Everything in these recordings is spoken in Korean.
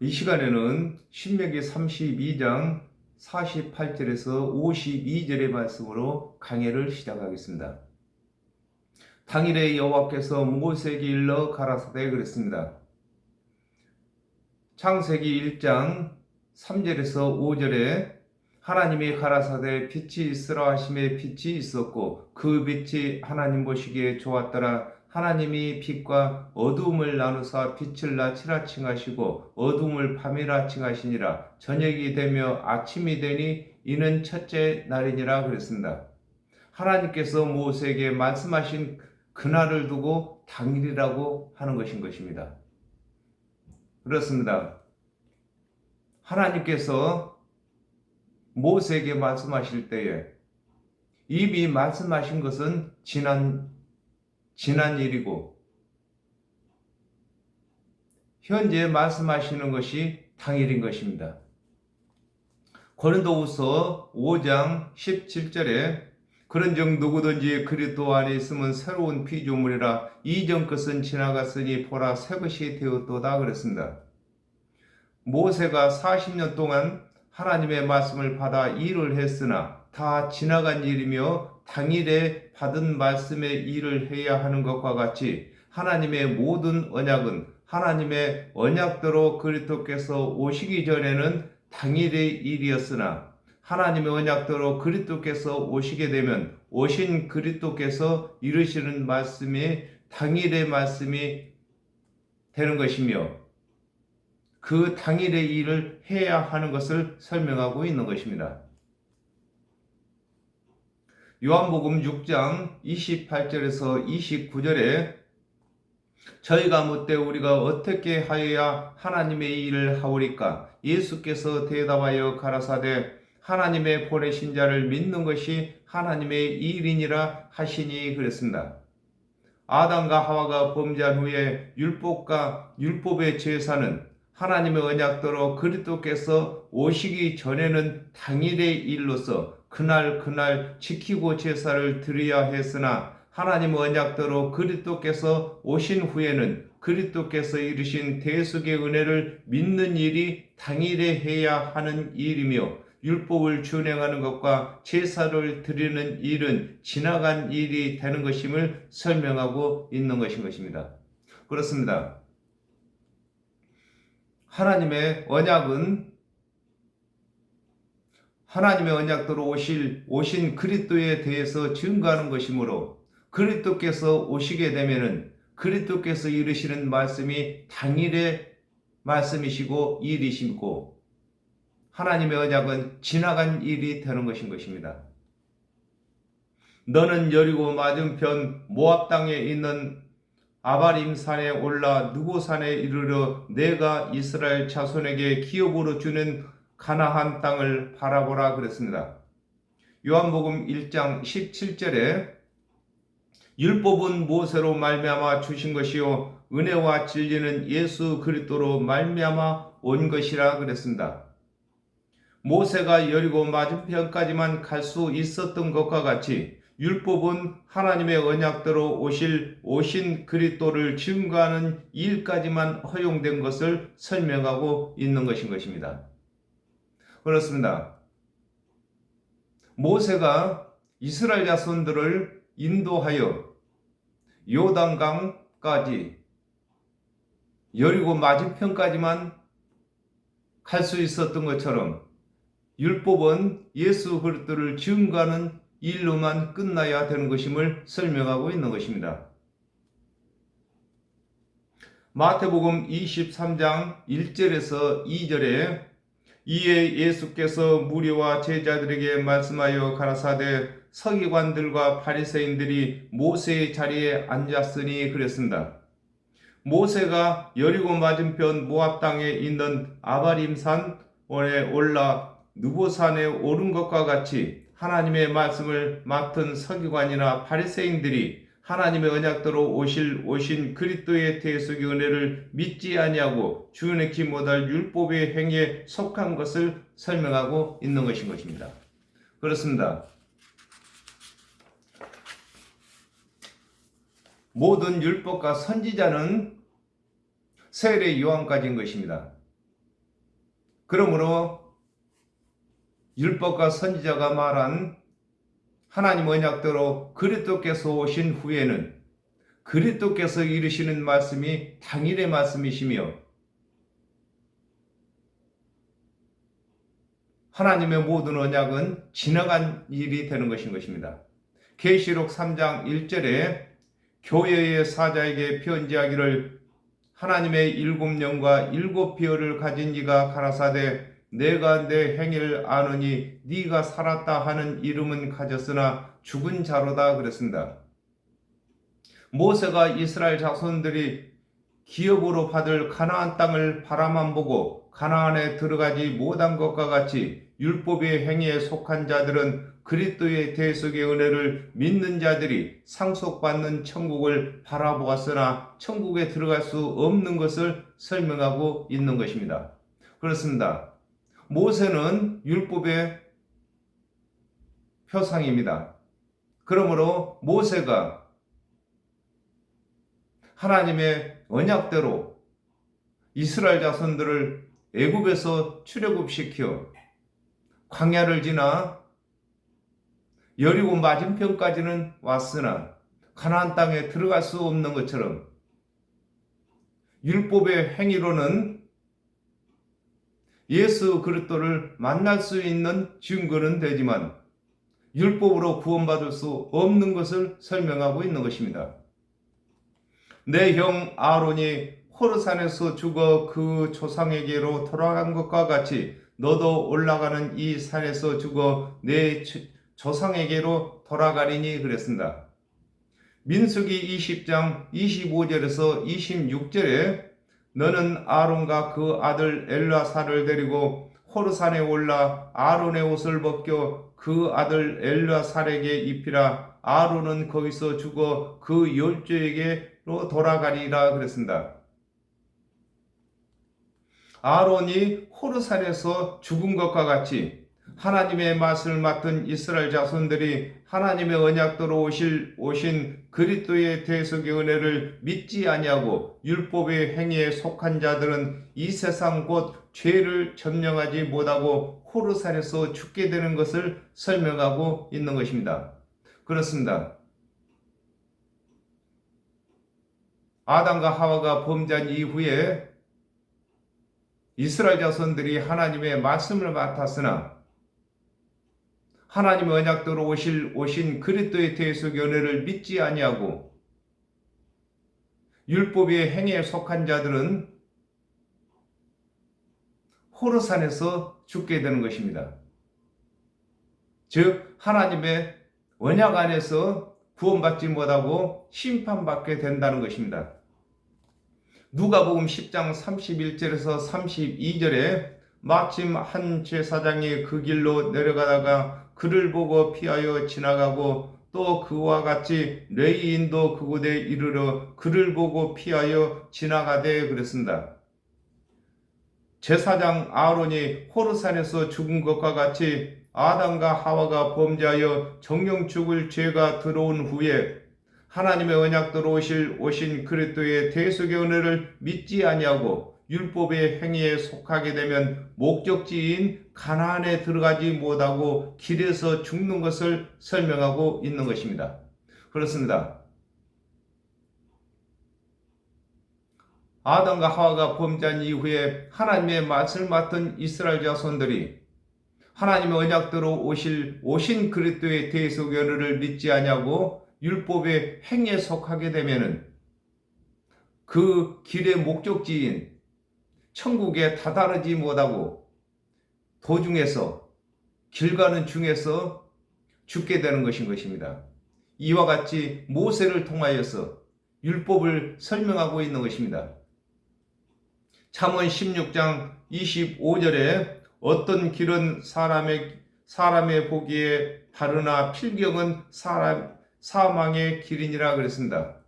이 시간에는 신명기 32장 48절에서 52절의 말씀으로 강해를 시작하겠습니다. 당일에 여호와께서 모세에게 일러 가라사대 그랬습니다. 창세기 1장 3절에서 5절에 하나님이 가라사대 빛이 있으라 하심에 빛이 있었고 그 빛이 하나님 보시기에 좋았더라 하나님이 빛과 어두움을 나누사 빛을 낮이라 칭하시고 어두움을 밤이라 칭하시니라 저녁이 되며 아침이 되니 이는 첫째 날이니라 그랬습니다. 하나님께서 모세에게 말씀하신 그날을 두고 당일이라고 하는 것인 것입니다. 그렇습니다. 하나님께서 모세에게 말씀하실 때에 이미 말씀하신 것은 지난 지난 일이고 현재 말씀하시는 것이 당일인 것입니다. 고린도후서 5장 17절에 그런즉 누구든지 그리스도 안에 있으면 새로운 피조물이라 이전 것은 지나갔으니 보라 새 것이 되었도다 그랬습니다. 모세가 40년 동안 하나님의 말씀을 받아 일을 했으나 다 지나간 일이며 당일에 받은 말씀의 일을 해야 하는 것과 같이 하나님의 모든 언약은 하나님의 언약대로 그리스도께서 오시기 전에는 당일의 일이었으나 하나님의 언약대로 그리스도께서 오시게 되면 오신 그리스도께서 이루시는 말씀이 당일의 말씀이 되는 것이며 그 당일의 일을 해야 하는 것을 설명하고 있는 것입니다. 요한복음 6장 28절에서 29절에 저희가 묻되 우리가 어떻게 하여야 하나님의 일을 하오리까 예수께서 대답하여 가라사대 하나님의 보내신 자를 믿는 것이 하나님의 일이니라 하시니 그랬습니다. 아담과 하와가 범죄한 후에 율법과 율법의 제사는 하나님의 언약대로 그리스도께서 오시기 전에는 당일의 일로서 그날 그날 지키고 제사를 드려야 했으나 하나님의 언약대로 그리스도께서 오신 후에는 그리스도께서 이루신 대속의 은혜를 믿는 일이 당일에 해야 하는 일이며 율법을 준행하는 것과 제사를 드리는 일은 지나간 일이 되는 것임을 설명하고 있는 것인 것입니다. 그렇습니다. 하나님의 언약은 하나님의 언약대로 오실 오신 그리스도에 대해서 증거하는 것이므로 그리스도께서 오시게 되면은 그리스도께서 이루시는 말씀이 당일의 말씀이시고 일이시고 하나님의 언약은 지나간 일이 되는 것인 것입니다. 너는 여리고 맞은편 모압 땅에 있는 아바림 산에 올라 누고 산에 이르러 내가 이스라엘 자손에게 기업으로 주는 가나한 땅을 바라보라 그랬습니다. 요한복음 1장 17절에 율법은 모세로 말미암아 주신 것이요 은혜와 진리는 예수 그리스도로 말미암아 온 것이라 그랬습니다. 모세가 여리고 맞은편까지만 갈 수 있었던 것과 같이 율법은 하나님의 언약대로 오실 오신 그리스도를 증거하는 일까지만 허용된 것을 설명하고 있는 것인 것입니다. 그렇습니다. 모세가 이스라엘 자손들을 인도하여 요단강까지 여리고 맞은편까지만 갈 수 있었던 것처럼 율법은 예수 그리스도를 증거하는 일로만 끝나야 되는 것임을 설명하고 있는 것입니다. 마태복음 23장 1절에서 2절에 이에 예수께서 무리와 제자들에게 말씀하여 가라사대 서기관들과 바리새인들이 모세의 자리에 앉았으니 그랬습니다. 모세가 여리고 맞은편 모압 땅에 있는 아바림산 원에 올라 누보산에 오른 것과 같이 하나님의 말씀을 맡은 서기관이나 바리새인들이 하나님의 언약대로 오실 오신 그리스도의 대속의 은혜를 믿지 아니하고 주은혜키 못할 율법의 행위에 속한 것을 설명하고 있는 것인 것입니다. 그렇습니다. 모든 율법과 선지자는 세례 요한까지인 것입니다. 그러므로 율법과 선지자가 말한 하나님 언약대로 그리스도께서 오신 후에는 그리스도께서 이르시는 말씀이 당일의 말씀이시며 하나님의 모든 언약은 지나간 일이 되는 것인 것입니다. 계시록 3장 1절에 교회의 사자에게 편지하기를 하나님의 일곱 영과 일곱 비어를 가진 이가 가라사대 내가 내 행위를 아느니 네가 살았다 하는 이름은 가졌으나 죽은 자로다 그랬습니다. 모세가 이스라엘 자손들이 기업으로 받을 가나안 땅을 바라만 보고 가나안에 들어가지 못한 것과 같이 율법의 행위에 속한 자들은 그리스도의 대속의 은혜를 믿는 자들이 상속받는 천국을 바라보았으나 천국에 들어갈 수 없는 것을 설명하고 있는 것입니다. 그렇습니다. 모세는 율법의 표상입니다. 그러므로 모세가 하나님의 언약대로 이스라엘 자손들을 애굽에서 출애굽시켜 광야를 지나 여리고 맞은편까지는 왔으나 가나안 땅에 들어갈 수 없는 것처럼 율법의 행위로는 예수 그리스도를 만날 수 있는 증거는 되지만 율법으로 구원받을 수 없는 것을 설명하고 있는 것입니다. 내 형 아론이 호르산에서 죽어 그 조상에게로 돌아간 것과 같이 너도 올라가는 이 산에서 죽어 내 조상에게로 돌아가리니 그랬습니다. 민수기 20장 25절에서 26절에 너는 아론과 그 아들 엘라사를 데리고 호르산에 올라 아론의 옷을 벗겨 그 아들 엘라살에게 입히라 아론은 거기서 죽어 그 열조에게로 돌아가리라 그랬습니다. 아론이 호르산에서 죽은 것과 같이 하나님의 맛을 맡은 이스라엘 자손들이 하나님의 언약도로 오실 오신 그리스도의 대속의 은혜를 믿지 아니하고 율법의 행위에 속한 자들은 이 세상 곧 죄를 점령하지 못하고 호르산에서 죽게 되는 것을 설명하고 있는 것입니다. 그렇습니다. 아담과 하와가 범죄한 이후에 이스라엘 자손들이 하나님의 말씀을 맡았으나 하나님의 언약대로 오실 오신 그리스도의 대속 연회를 믿지 아니하고 율법의 행위에 속한 자들은 호르산에서 죽게 되는 것입니다. 즉 하나님의 언약 안에서 구원받지 못하고 심판받게 된다는 것입니다. 누가복음 10장 31절에서 32절에 마침 한 제사장이 그 길로 내려가다가 그를 보고 피하여 지나가고 또 그와 같이 레이인도 그곳에 이르러 그를 보고 피하여 지나가되 그랬습니다. 제사장 아론이 호르산에서 죽은 것과 같이 아담과 하와가 범죄하여 정령 죽을 죄가 들어온 후에 하나님의 언약대로 오실 오신 그리스도의 대속의 은혜를 믿지 아니하고 율법의 행위에 속하게 되면 목적지인 가나안에 들어가지 못하고 길에서 죽는 것을 설명하고 있는 것입니다. 그렇습니다. 아담과 하와가 범죄한 이후에 하나님의 맛을 맡은 이스라엘 자손들이 하나님의 언약대로 오실 오신 그리스도의 은혜를 믿지 아니하고 율법의 행에 속하게 되면은 그 길의 목적지인 천국에 다다르지 못하고 도중에서 길 가는 중에서 죽게 되는 것인 것입니다. 이와 같이 모세를 통하여서 율법을 설명하고 있는 것입니다. 참원 16장 25절에 어떤 길은 사람의 사람의 보기에 바르나 필경은 사람 사망의 길이니라 그랬습니다.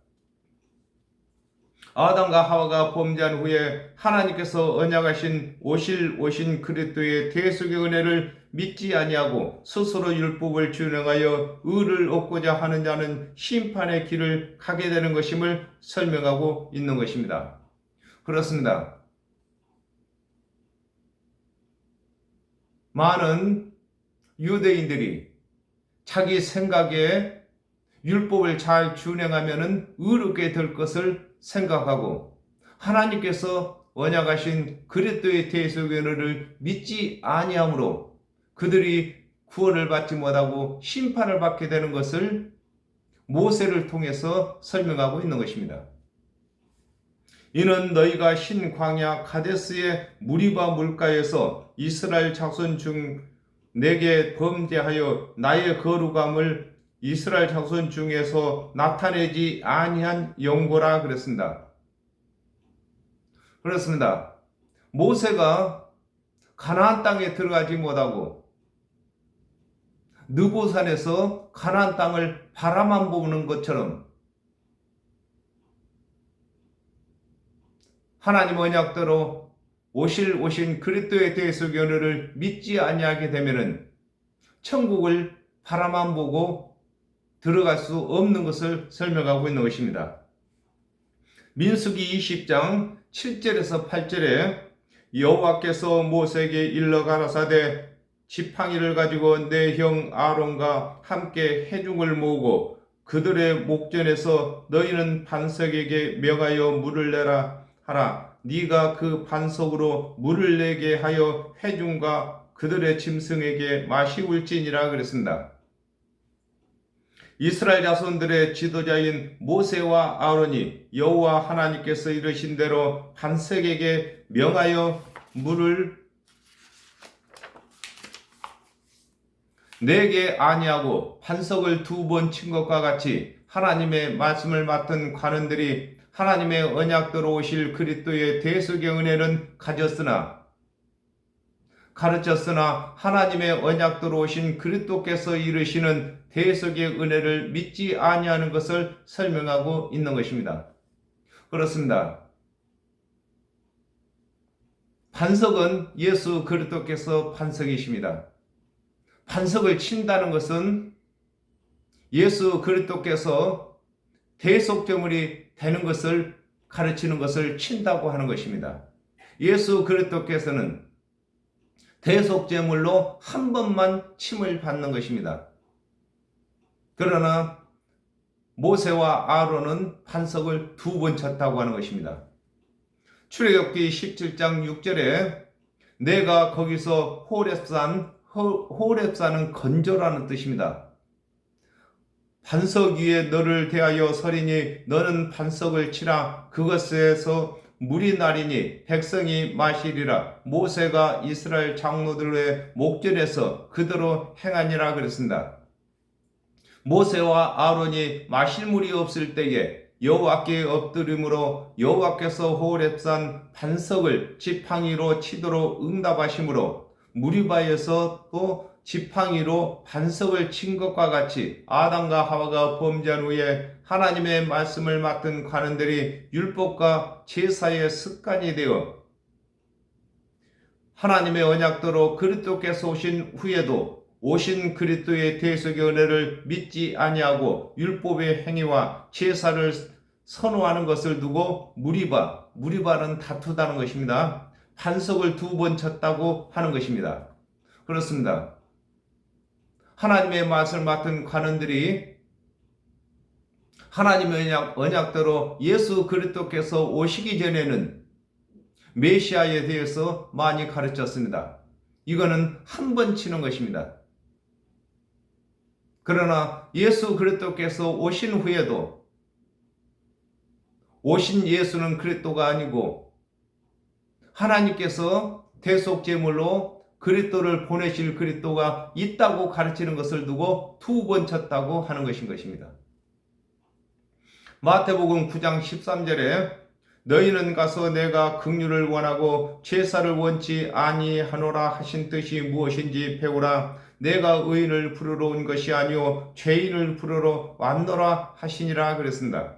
아담과 하와가 범죄한 후에 하나님께서 언약하신 오실 오신 그리스도의 대속의 은혜를 믿지 아니하고 스스로 율법을 준행하여 의를 얻고자 하는 자는 심판의 길을 가게 되는 것임을 설명하고 있는 것입니다. 그렇습니다. 많은 유대인들이 자기 생각에 율법을 잘 준행하면은 의롭게 될 것을 생각하고 하나님께서 언약하신 그리스도의 대속연을 믿지 아니함으로 그들이 구원을 받지 못하고 심판을 받게 되는 것을 모세를 통해서 설명하고 있는 것입니다. 이는 너희가 신 광야 카데스의 무리바 물가에서 이스라엘 자손 중 내게 범죄하여 나의 거룩함을 이스라엘 자손 중에서 나타내지 아니한 영고라 그랬습니다. 그렇습니다. 모세가 가나안 땅에 들어가지 못하고 느보산에서 가나안 땅을 바라만 보는 것처럼 하나님 언약대로 오실 오신 그리스도의 대속연을 믿지 아니하게 되면은 천국을 바라만 보고 들어갈 수 없는 것을 설명하고 있는 것입니다. 민수기 20장 7절에서 8절에 여호와께서 모세에게 일러 가라사대 지팡이를 가지고 내 형 아론과 함께 해중을 모으고 그들의 목전에서 너희는 반석에게 명하여 물을 내라 하라 네가 그 반석으로 물을 내게 하여 해중과 그들의 짐승에게 마시울지니라 그랬습니다. 이스라엘 자손들의 지도자인 모세와 아론이 여호와 하나님께서 이르신 대로 반석에게 명하여 물을 내게 아니하고 반석을 두 번 친 것과 같이 하나님의 말씀을 맡은 관원들이 하나님의 언약대로 오실 그리스도의 대속의 은혜는 가졌으나 가르쳤으나 하나님의 언약대로 오신 그리스도께서 이르시는 대속의 은혜를 믿지 아니하는 것을 설명하고 있는 것입니다. 그렇습니다. 반석은 예수 그리스도께서 반석이십니다. 반석을 친다는 것은 예수 그리스도께서 대속제물이 되는 것을 가르치는 것을 친다고 하는 것입니다. 예수 그리스도께서는 대속제물로 한 번만 침을 받는 것입니다. 그러나 모세와 아론은 반석을 두 번 쳤다고 하는 것입니다. 출애굽기 17장 6절에 내가 거기서 호렙산 호렙산은 건조라는 뜻입니다. 반석 위에 너를 대하여 서리니 너는 반석을 치라 그것에서 물이 나리니 백성이 마시리라 모세가 이스라엘 장로들의 목전에서 그대로 행하니라 그랬습니다. 모세와 아론이 마실 물이 없을 때에 여호와께 엎드림으로 여호와께서 호렙산 반석을 지팡이로 치도록 응답하심으로 무리바에서 또 지팡이로 반석을 친 것과 같이 아담과 하와가 범죄한 후에 하나님의 말씀을 맡은 관원들이 율법과 제사의 습관이 되어 하나님의 언약대로 그리스도께서 오신 후에도 오신 그리스도의 대속의 은혜를 믿지 아니하고 율법의 행위와 제사를 선호하는 것을 두고 무리바, 무리바는 다투다는 것입니다. 반석을 두 번 쳤다고 하는 것입니다. 그렇습니다. 하나님의 말씀을 맡은 관원들이 하나님의 언약, 언약 대로 예수 그리스도께서 오시기 전에는 메시아에 대해서 많이 가르쳤습니다. 이거는 한 번 치는 것입니다. 그러나 예수 그리스도께서 오신 후에도 오신 예수는 그리스도가 아니고 하나님께서 대속 제물로 그리스도를 보내실 그리스도가 있다고 가르치는 것을 두고 두 번 쳤다고 하는 것인 것입니다. 마태복음 9장 13절에 너희는 가서 내가 긍휼을 원하고 제사를 원치 아니하노라 하신 뜻이 무엇인지 배우라 내가 의인을 부르러 온 것이 아니요 죄인을 부르러 왔노라 하시니라 그랬습니다.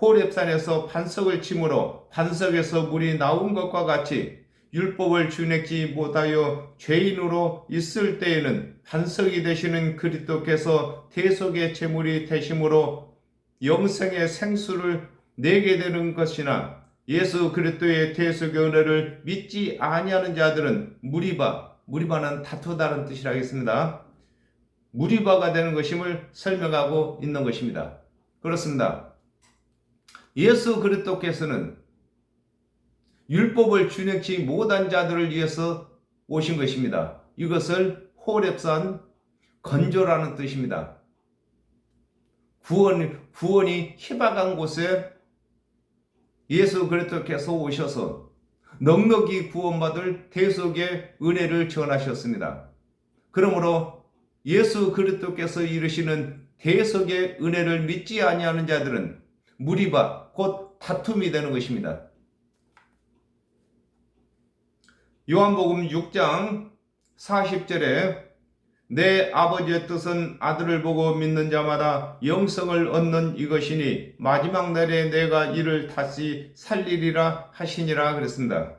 호렙산에서 반석을 침으로 반석에서 물이 나온 것과 같이 율법을 준행지 못하여 죄인으로 있을 때에는 반석이 되시는 그리스도께서 대속의 제물이 되심으로 영생의 생수를 내게 되는 것이나 예수 그리스도의 대속의 은혜를 믿지 아니하는 자들은 무리바 무리바는 다투다는 뜻이라겠습니다. 무리바가 되는 것임을 설명하고 있는 것입니다. 그렇습니다. 예수 그리스도께서는 율법을 준행치 못한 자들을 위해서 오신 것입니다. 이것을 호랩산 건조라는 뜻입니다. 구원, 구원이 희박한 곳에 예수 그리스도께서 오셔서 넉넉히 구원받을 대속의 은혜를 전하셨습니다. 그러므로 예수 그리스도께서 이르시는 대속의 은혜를 믿지 아니하는 자들은 무리바 곧 다툼이 되는 것입니다. 요한복음 6장 40절에 내 아버지의 뜻은 아들을 보고 믿는 자마다 영성을 얻는 이것이니 마지막 날에 내가 이를 다시 살리리라 하시니라 그랬습니다.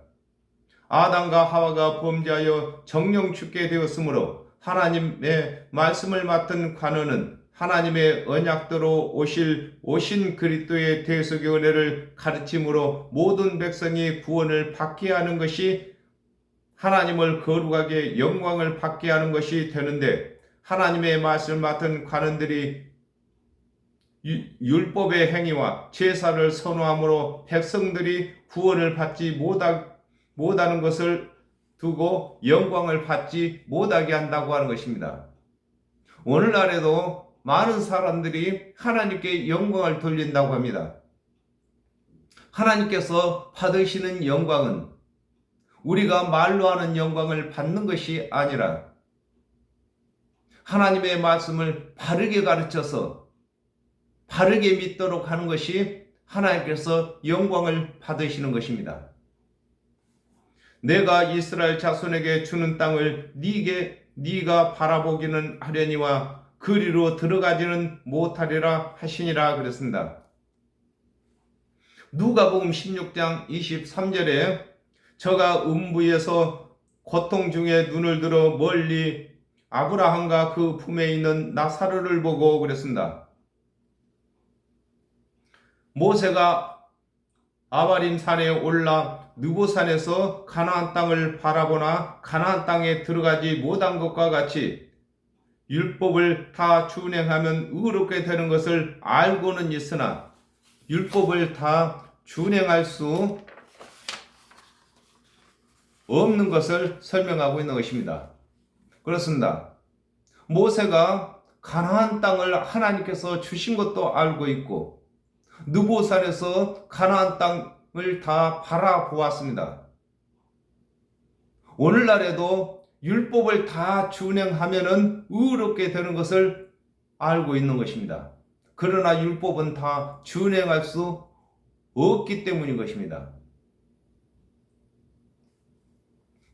아담과 하와가 범죄하여 정령 죽게 되었으므로 하나님의 말씀을 맡은 관원은 하나님의 언약대로 오실 오신 그리스도의 대속의 은혜를 가르침으로 모든 백성이 구원을 받게 하는 것이 하나님을 거룩하게 영광을 받게 하는 것이 되는데 하나님의 말씀을 맡은 관원들이 율법의 행위와 제사를 선호함으로 백성들이 구원을 받지 못하, 못하는 것을 두고 영광을 받지 못하게 한다고 하는 것입니다. 오늘날에도 많은 사람들이 하나님께 영광을 돌린다고 합니다. 하나님께서 받으시는 영광은 우리가 말로 하는 영광을 받는 것이 아니라 하나님의 말씀을 바르게 가르쳐서 바르게 믿도록 하는 것이 하나님께서 영광을 받으시는 것입니다. 내가 이스라엘 자손에게 주는 땅을 네게 네가 바라보기는 하려니와 그리로 들어가지는 못하리라 하시니라 그랬습니다. 누가복음 16장 23절에 저가 음부에서 고통 중에 눈을 들어 멀리 아브라함과 그 품에 있는 나사르를 보고 그랬습니다. 모세가 아바림 산에 올라 느보산에서 가나안 땅을 바라보나 가나안 땅에 들어가지 못한 것과 같이 율법을 다 준행하면 의롭게 되는 것을 알고는 있으나 율법을 다 준행할 수 없는 것을 설명하고 있는 것입니다. 그렇습니다. 모세가 가나안 땅을 하나님께서 주신 것도 알고 있고 느보산에서 가나안 땅을 다 바라보았습니다. 오늘날에도 율법을 다 준행하면은 의롭게 되는 것을 알고 있는 것입니다. 그러나 율법은 다 준행할 수 없기 때문인 것입니다.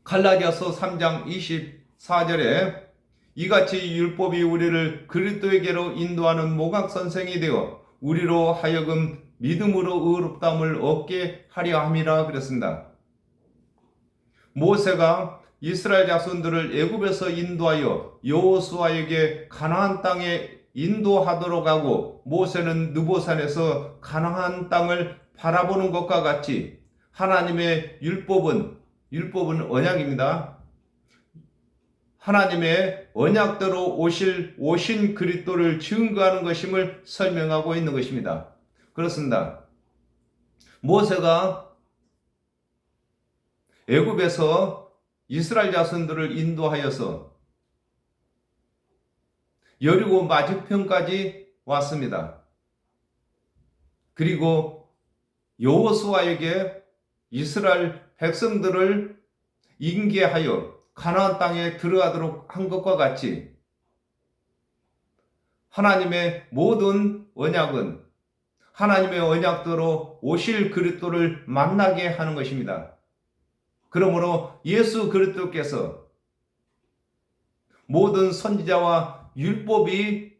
갈라디아서 3장 24절에 이같이 율법이 우리를 그리스도에게로 인도하는 모각 선생이 되어 우리로 하여금 믿음으로 의롭다함을 얻게 하려 함이라 그랬습니다. 모세가 이스라엘 자손들을 애굽에서 인도하여 여호수아에게 가나안 땅에 인도하도록 하고 모세는 느보산에서 가나안 땅을 바라보는 것과 같이 하나님의 율법은 율법은 언약입니다. 하나님의 언약대로 오실 오신 그리스도를 증거하는 것임을 설명하고 있는 것입니다. 그렇습니다. 모세가 애굽에서 이스라엘 자손들을 인도하여서 여리고 맞은편까지 왔습니다. 그리고 여호수아에게 이스라엘 백성들을 인계하여 가나안 땅에 들어가도록 한 것과 같이 하나님의 모든 언약은 하나님의 언약대로 오실 그리스도를 만나게 하는 것입니다. 그러므로 예수 그리스도께서 모든 선지자와 율법이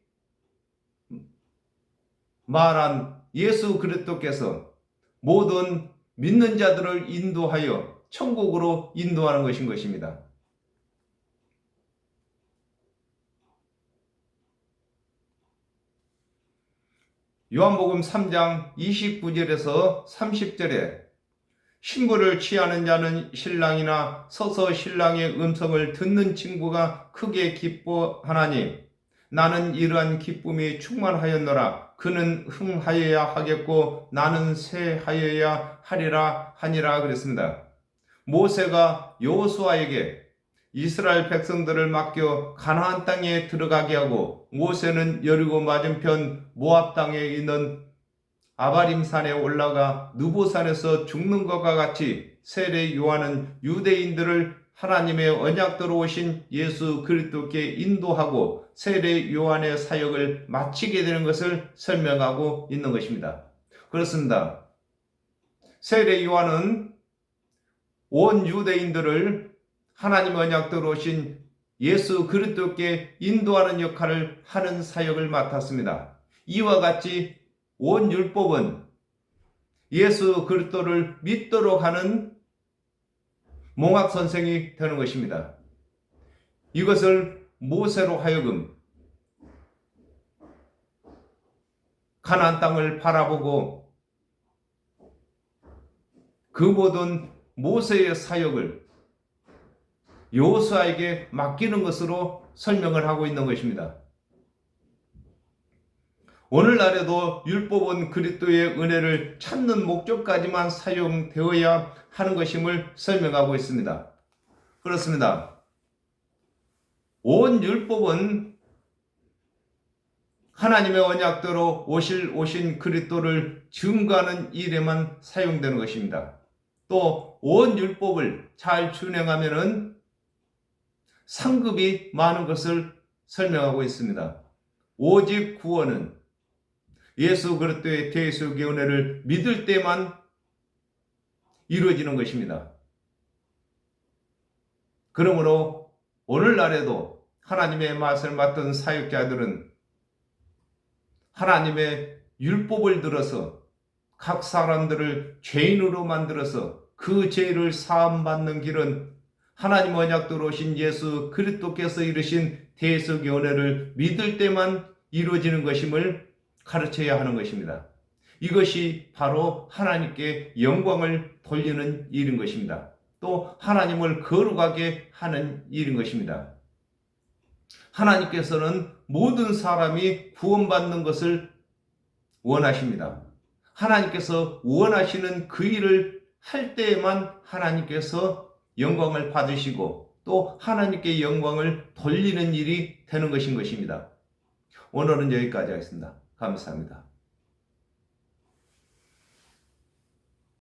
말한 예수 그리스도께서 모든 믿는 자들을 인도하여 천국으로 인도하는 것인 것입니다. 요한복음 3장 29절에서 30절에 신부를 취하는 자는 신랑이나 서서 신랑의 음성을 듣는 친구가 크게 기뻐하나니 나는 이러한 기쁨이 충만하였노라. 그는 흥하여야 하겠고 나는 새하여야 하리라 하니라 그랬습니다. 모세가 여호수아에게 이스라엘 백성들을 맡겨 가나안 땅에 들어가게 하고 모세는 여리고 맞은편 모압 땅에 있는 아바림 산에 올라가 누보 산에서 죽는 것과 같이 세례 요한은 유대인들을 하나님의 언약대로 오신 예수 그리스도께 인도하고 세례 요한의 사역을 마치게 되는 것을 설명하고 있는 것입니다. 그렇습니다. 세례 요한은 온 유대인들을 하나님의 언약대로 오신 예수 그리스도께 인도하는 역할을 하는 사역을 맡았습니다. 이와 같이 온 율법은 예수 그리스도를 믿도록 하는 몽학 선생이 되는 것입니다. 이것을 모세로 하여금 가나안 땅을 바라보고 그 모든 모세의 사역을 여호수아에게 맡기는 것으로 설명을 하고 있는 것입니다. 오늘날에도 율법은 그리스도의 은혜를 찾는 목적까지만 사용되어야 하는 것임을 설명하고 있습니다. 그렇습니다. 온 율법은 하나님의 언약대로 오실 오신 그리스도를 증거하는 일에만 사용되는 것입니다. 또 온 율법을 잘 준행하면은 상급이 많은 것을 설명하고 있습니다. 오직 구원은 예수 그리스도의 대속의 은혜를 믿을 때만 이루어지는 것입니다. 그러므로 오늘날에도 하나님의 맛을 맡은 사역자들은 하나님의 율법을 들어서 각 사람들을 죄인으로 만들어서 그 죄를 사함받는 길은 하나님 언약대로 오신 예수 그리스도께서 이루신 대속의 은혜를 믿을 때만 이루어지는 것임을 가르쳐야 하는 것입니다. 이것이 바로 하나님께 영광을 돌리는 일인 것입니다. 또 하나님을 거룩하게 하는 일인 것입니다. 하나님께서는 모든 사람이 구원받는 것을 원하십니다. 하나님께서 원하시는 그 일을 할 때에만 하나님께서 영광을 받으시고 또 하나님께 영광을 돌리는 일이 되는 것인 것입니다. 오늘은 여기까지 하겠습니다. 감사합니다.